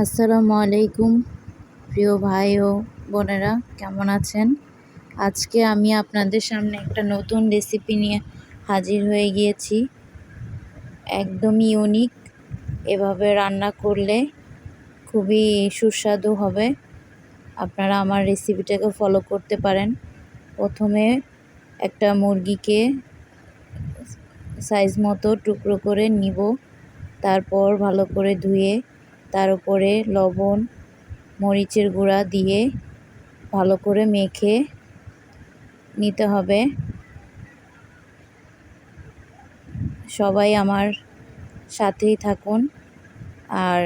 আসসালামু আলাইকুম, প্রিয় ভাই ও বোনেরা, কেমন আছেন? আজকে আমি আপনাদের সামনে একটা নতুন রেসিপি নিয়ে হাজির হয়ে গিয়েছি। একদমই ইউনিক এভাবে রান্না করলে খুবই সুস্বাদু হবে। আপনারা আমার রেসিপিটাকে ফলো করতে পারেন। প্রথমে একটা মুরগিকে সাইজ মতো টুকরো করে নিব, তারপর ভালো করে ধুয়ে তার উপরে লবণ, মরিচের গুঁড়া দিয়ে ভালো করে মেখে নিতে হবে। সবাই আমার সাথেই থাকুন আর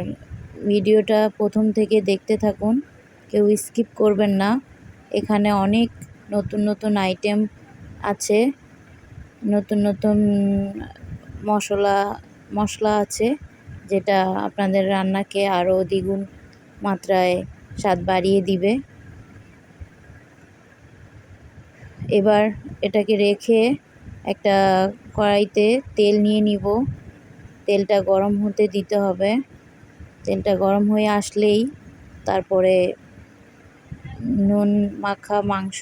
ভিডিওটা প্রথম থেকে দেখতে থাকুন। কেউ স্কিপ করবেন না। এখানে অনেক নতুন নতুন আইটেম আছে, নতুন নতুন মশলা মশলা আছে। যেটা আপনাদের রান্নাকে আরও দ্বিগুণ মাত্রায় স্বাদ বাড়িয়ে দিবে। এবার এটাকে রেখে একটা কড়াইতে তেল নিয়ে নিব। তেলটা গরম হতে দিতে হবে। তেলটা গরম হয়ে আসলেই তারপরে নুন মাখা মাংস,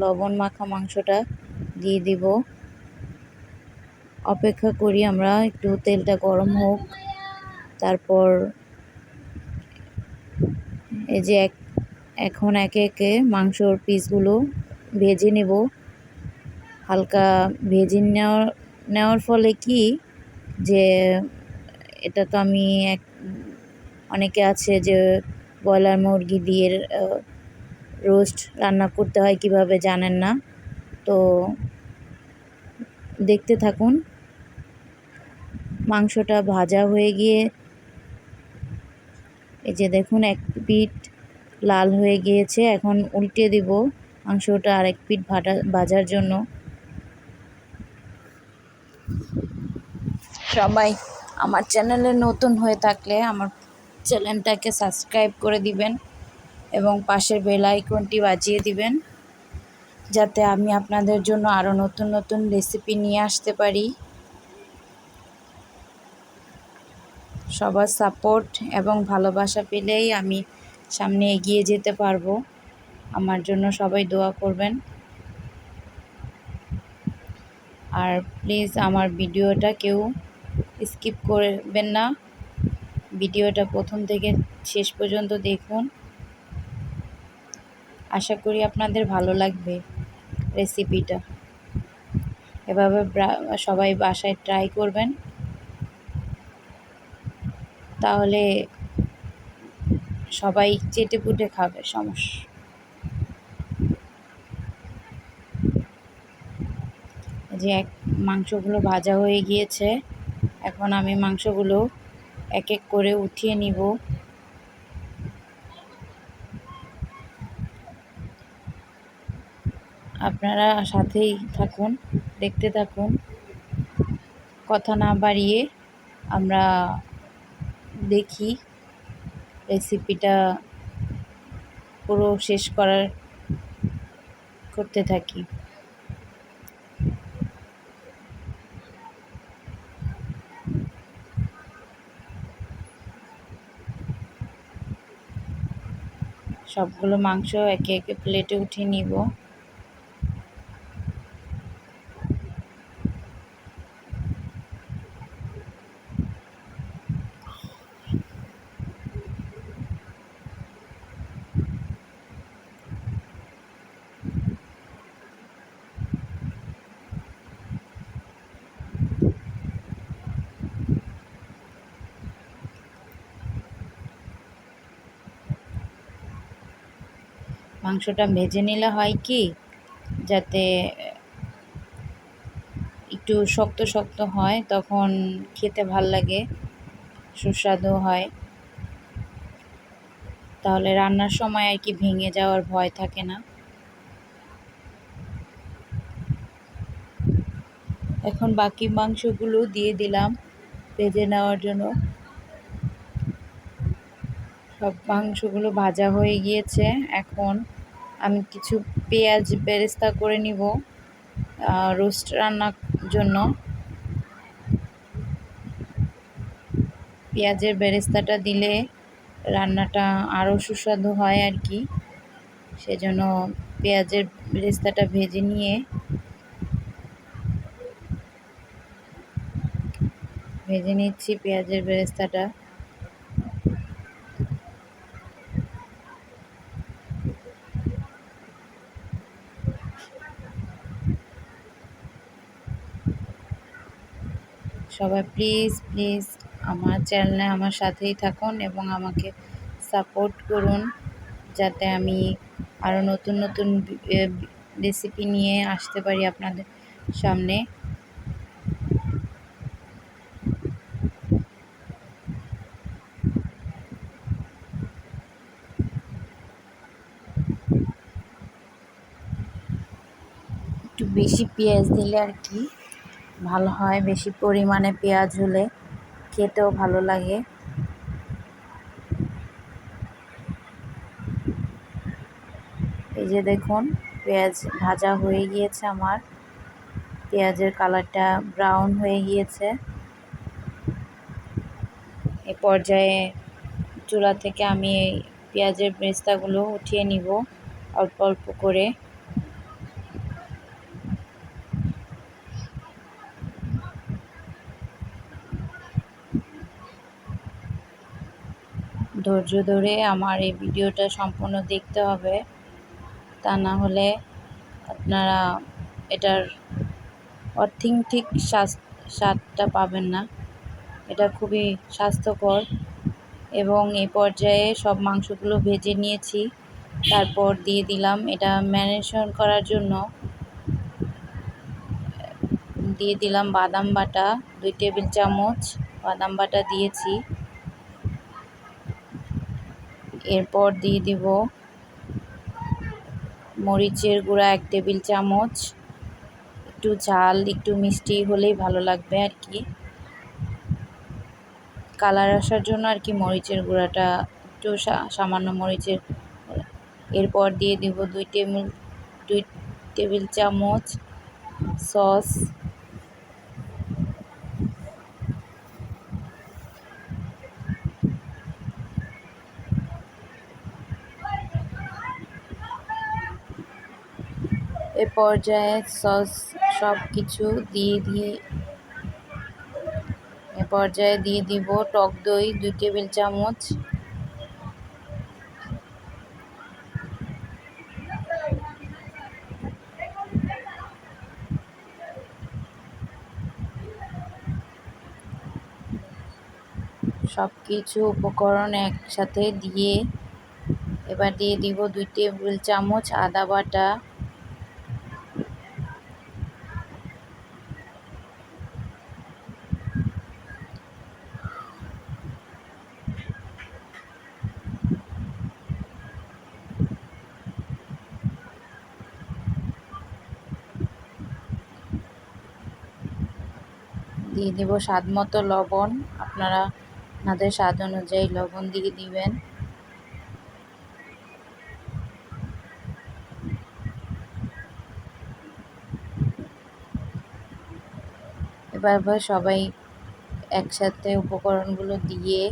লবণ মাখা মাংসটা দিয়ে দিব। অপেক্ষা করি আমরা একটু তেলটা গরম হোক। তারপর এই যে এক, এখন একে একে মাংসর পিসগুলো ভেজে নেব। হালকা ভেজে নেওয়ার নেওয়ার ফলে কি যে এটা তো আমি এক, অনেকে আছে যে ব্রয়লার মুরগি দিয়ে রোস্ট রান্না করতে হয় কীভাবে জানেন না। তো দেখতে থাকুন, মাংসটা ভাজা হয়ে গিয়ে এই যে দেখুন, এক পিঠ লাল হয়ে গিয়েছে। এখন উল্টে দিব মাংসটা আরেক পিঠ ভাটা, ভাজার জন্য। সবাই আমার চ্যানেলে নতুন হয়ে থাকলে আমার চ্যানেলটাকে সাবস্ক্রাইব করে দিবেন এবং পাশের বেল আইকনটি বাজিয়ে দিবেন, যাতে আমি আপনাদের জন্য আরও নতুন নতুন রেসিপি নিয়ে আসতে পারি। সবার সাপোর্ট এবং ভালোবাসা পেলেই আমি সামনে এগিয়ে যেতে পারব। আমার জন্য সবাই দোয়া করবেন। আর প্লিজ আমার ভিডিওটা কেউ স্কিপ করবেন না। ভিডিওটা প্রথম থেকে শেষ পর্যন্ত দেখুন। আশা করি আপনাদের ভালো লাগবে রেসিপিটা এভাবে সবাই বাসায় ট্রাই করবেন। তাহলে সবাই চেটে পুটে খাবে, সমস্যা। যে এক, মাংসগুলো ভাজা হয়ে গিয়েছে, এখন আমি মাংসগুলো এক এক করে উঠিয়ে নিব। আপনারা সাথেই থাকুন, দেখতে থাকুন। কথা না বাড়িয়ে আমরা দেখি। রেসিপিটা পুরো শেষ করার করতে থাকি। সবগুলো মাংস একে একে প্লেটে উঠিয়ে নিব। মাংসটা ভেজে নিলে হয় কি, যাতে একটু শক্ত শক্ত হয়, তখন খেতে ভালো লাগে, সুস্বাদু হয়। তাহলে রান্নার সময় আর কি ভেঙে যাওয়ার ভয় থাকে না। এখন বাকি মাংসগুলো দিয়ে দিলাম, ভেজে নেওয়ার জন্য। সব মাংসগুলো ভাজা হয়ে গিয়েছে, এখন আমি কিছু পেঁয়াজ বেরেস্তা করে নিব রোস্ট রান্নার জন্য। পেঁয়াজের বেরেস্তাটা দিলে রান্নাটা আরও সুস্বাদু হয় আর কি। সেজন্য পেঁয়াজের বেরেস্তাটা ভেজে নিয়ে ভেজে নিচ্ছি পেঁয়াজের বেরেস্তাটা। সবাই প্লিজ প্লিজ আমার চ্যানেলে আমার সাথেই থাকুন এবং আমাকে সাপোর্ট করুন যাতে আমি আরও নতুন নতুন রেসিপি নিয়ে আসতে পারি আপনাদের সামনে। একটু বেশি পেঁয়াজ দিলে আর কি। ভালো হয়, বেশি পরিমাণে পেঁয়াজ হলে খেতেও ভালো লাগে। এই যে দেখুন, পেঁয়াজ ভাজা হয়ে গিয়েছে আমার। পেঁয়াজের কালারটা ব্রাউন হয়ে গিয়েছে। এ পর্যায়ে চুলা থেকে আমি পেঁয়াজের বেস্তাগুলো উঠিয়ে নিব, অল্প অল্প করে। ধৈর্য ধরে আমার এই ভিডিওটা সম্পূর্ণ দেখতে হবে। তা না হলে আপনারা এটার অর্থিং অথেন্টিক স্বাদটা পাবেন না। এটা খুবই স্বাস্থ্যকর এবং এই পর্যায়ে সব মাংসগুলো ভেজে নিয়েছি। তারপর দিয়ে দিলাম এটা ম্যারিনেশন করার জন্য। দিয়ে দিলাম বাদাম বাটা, দুই টেবিল চামচ বাদাম বাটা দিয়েছি। এরপর দিয়ে দিব মরিচের গুঁড়া এক টেবিল চামচ। একটু ঝাল, একটু মিষ্টি হলেই ভালো লাগবে আর কি। কালার আসার জন্য আর কি মরিচের গুঁড়াটা, একটু সামান্য মরিচের এরপর দিয়ে দিব দুই টেবিল দুই টেবিল চামচ সস। পর্যায়ে সস সব কিছু দিয়ে দিয়ে এ পর্যায়ে দিয়ে দিব টক দই, দুই টেবিল চামচ। সব কিছু উপকরণ একসাথে দিয়ে এবার দিয়ে দিব দুই টেবিল চামচ আদা বাটা। দিয়ে দেব স্বাদ মতো লবণ। আপনারা আপনাদের স্বাদ অনুযায়ী লবণ দিয়ে দিবেন। এবার সবাই একসাথে উপকরণগুলো দিয়ে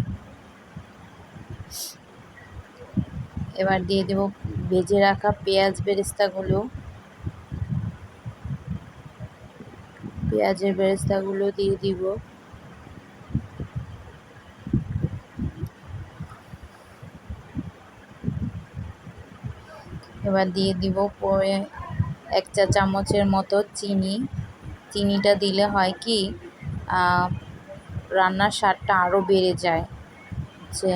এবার দিয়ে দেব ভেজে রাখা পেঁয়াজ বেরেস্তাগুলো। পেঁয়াজের বেরেস্তাগুলো দিয়ে দিব। এবার দিয়ে দিব পরে এক চা চামচের মতো চিনি। চিনিটা দিলে হয় কি রান্নার স্বাদটা আরও বেড়ে যায়। যে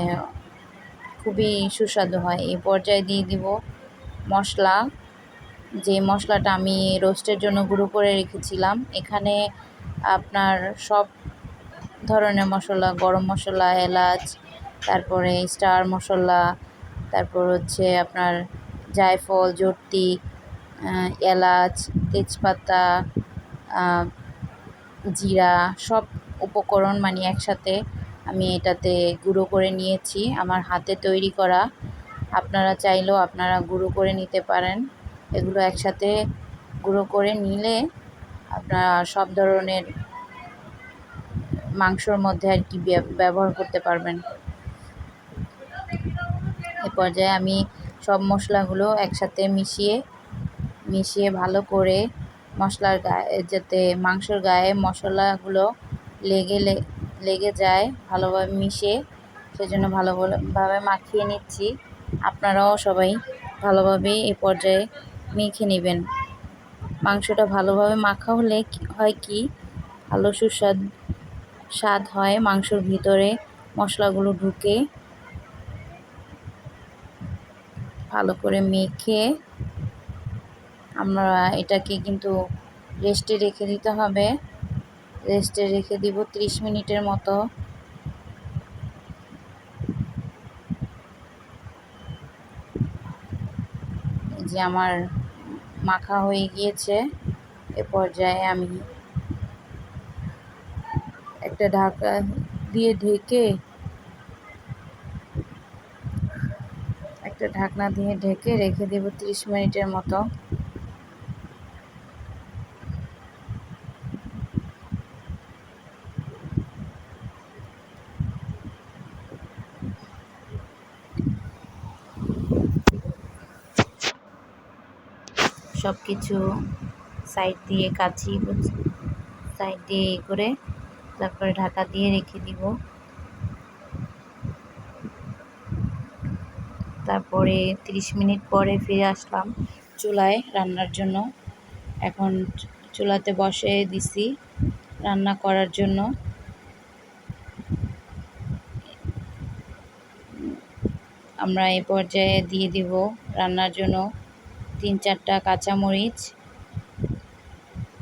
খুবই সুস্বাদু হয়। এই পর্যায়ে দিয়ে দিব মশলা। যে মশলাটা আমি রোস্টের জন্য গুঁড়ো করে রেখেছিলাম, এখানে আপনার সব ধরনের মশলা, গরম মশলা, এলাচ, তারপরে স্টার মশলা, তারপর হচ্ছে আপনার জায়ফল জর্তি এলাচ, তেজপাতা জিরা, সব উপকরণ মানে একসাথে আমি এটাতে গুঁড়ো করে নিয়েছি। আমার হাতে তৈরি করা, আপনারা চাইলেও আপনারা গুঁড়ো করে নিতে পারেন। এগুলো একসাথে গুঁড়ো করে নিলে আপনারা সব ধরনের মাংসর মধ্যে আর কি ব্যবহার করতে পারবেন। এ পর্যায়ে আমি সব মশলাগুলো একসাথে মিশিয়ে মিশিয়ে ভালো করে মশলার গায়ে, যাতে মাংসর গায়ে মশলাগুলো লেগে লেগে যায়, ভালোভাবে মিশে, সেজন্য ভালোভাবে মাখিয়ে নিচ্ছি। আপনারাও সবাই ভালোভাবে এ পর্যায়ে মেখে নেবেন। মাংসটা ভালোভাবে মাখা হলে হয় কি ভালো সুস্বাদ, স্বাদ হয় মাংসর ভিতরে। মশলাগুলো ঢুকে ভালো করে মেখে আমরা এটাকে কিন্তু রেস্টে রেখে দিতে হবে। রেস্টে রেখে দিব ত্রিশ মিনিটের মতো। যে আমার মাখা হয়ে গিয়েছে। এ পর্যায়ে আমি একটা ঢাকা দিয়ে ঢেকে, একটা ঢাকনা দিয়ে ঢেকে রেখে দেব ত্রিশ মিনিটের মতো। সব কিছু সাইড দিয়ে কাচি সাইড দিয়ে এ করে তারপরে ঢাকা দিয়ে রেখে দিব। তারপরে 30 মিনিট পরে ফিরে আসলাম চুলায় রান্নার জন্য। এখন চুলাতে বসে দিছি রান্না করার জন্য। আমরা এই পর্যায়ে দিয়ে দিব রান্নার জন্য। তিন চারটা কাঁচামরিচ,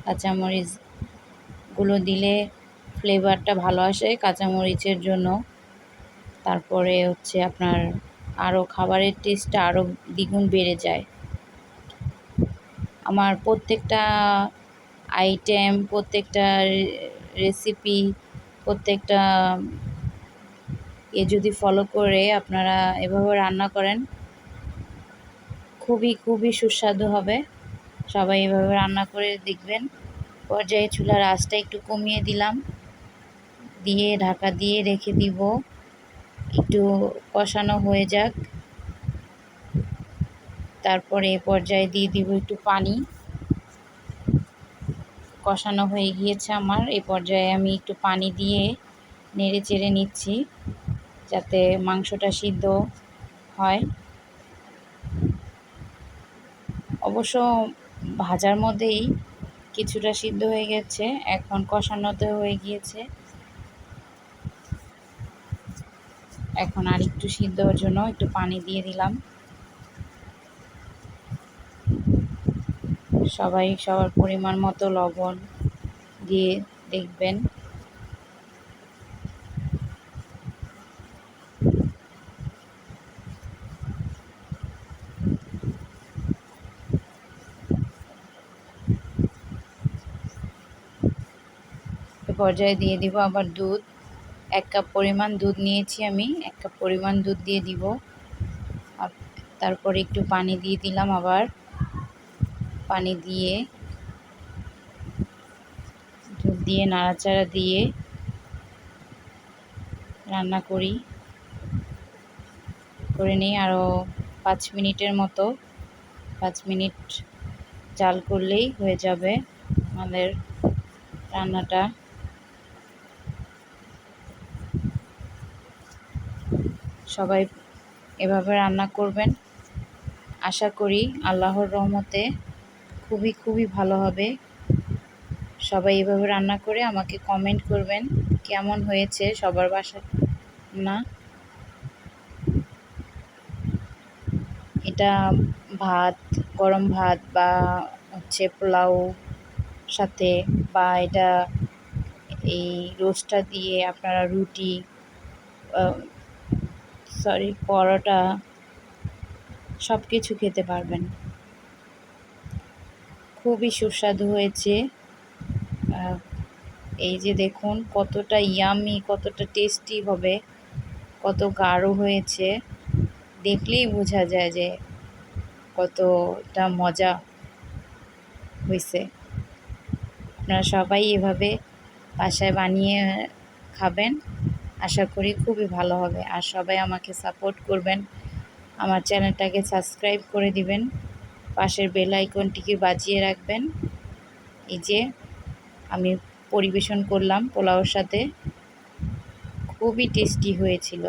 কাঁচামরিচগুলো দিলে ফ্লেভারটা ভালো আসে কাঁচামরিচের জন্য। তারপরে হচ্ছে আপনার আরও খাবারের টেস্টটা আরও দ্বিগুণ বেড়ে যায়। আমার প্রত্যেকটা আইটেম প্রত্যেকটা রেসিপি প্রত্যেকটা এ যদি ফলো করে আপনারা এভাবে রান্না করেন খুবই খুবই সুস্বাদু হবে। সবাই এভাবে রান্না করে দেখবেন। পর্যায়ে চুলার আঁচটা একটু কমিয়ে দিলাম। দিয়ে ঢাকা দিয়ে রেখে দিব। একটু কষানো হয়ে যাক। তারপরে এ পর্যায়ে দিয়ে দিব একটু পানি। কষানো হয়ে গিয়েছে আমার। এ পর্যায়ে আমি একটু পানি দিয়ে নেড়ে চেড়ে নিচ্ছি যাতে মাংসটা সিদ্ধ হয়। অবশ্য ভাজার মধ্যেই কিছুটা সিদ্ধ হয়ে গেছে। এখন কষানোতে হয়ে গিয়েছে। এখন আর একটু সিদ্ধ হওয়ার জন্য একটু পানি দিয়ে দিলাম। সবাই সবার পরিমাণ মতো লবণ দিয়ে দেখবেন। পর্যায়ে দিয়ে দিব আবার দুধ। এক কাপ পরিমাণ দুধ নিয়েছি আমি, এক কাপ পরিমাণ দুধ দিয়ে দিব। তারপরে একটু পানি দিয়ে দিলাম আবার। পানি দিয়ে দুধ দিয়ে নাড়াচাড়া দিয়ে রান্না করি। করে নিই আরও পাঁচ মিনিটের মতো। পাঁচ মিনিট জাল করলেই হয়ে যাবে আমাদের রান্নাটা। সবাই এভাবে রান্না করবেন। আশা করি আল্লাহর রহমতে খুবই খুবই ভালো হবে। সবাই এভাবে রান্না করে আমাকে কমেন্ট করবেন, কেমন হয়েছে সবার বাসা না। এটা ভাত, গরম ভাত বা হচ্ছে পোলাও সাথে বা এটা এই রোস্টটা দিয়ে আপনারা রুটি সরি, পরোটা সব কিছু খেতে পারবেন। খুবই সুস্বাদু হয়েছে। এই যে দেখুন, কতটা ইয়ামি কতটা টেস্টি হবে, কত গাঢ় হয়েছে। দেখলেই বোঝা যায় যে কতটা মজা হয়েছে। আপনারা সবাই এভাবে বাসায় বানিয়ে খাবেন। আশা করি খুবই ভালো হবে। আর সবাই আমাকে সাপোর্ট করবেন। আমার চ্যানেলটাকে সাবস্ক্রাইব করে দিবেন। পাশের বেল আইকনটিকে বাজিয়ে রাখবেন। এই যে আমি পরিবেশন করলাম পোলাওর সাথে। খুবই টেস্টি হয়েছিল।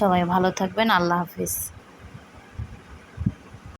সবাই ভালো থাকবেন। আল্লাহ হাফিজ।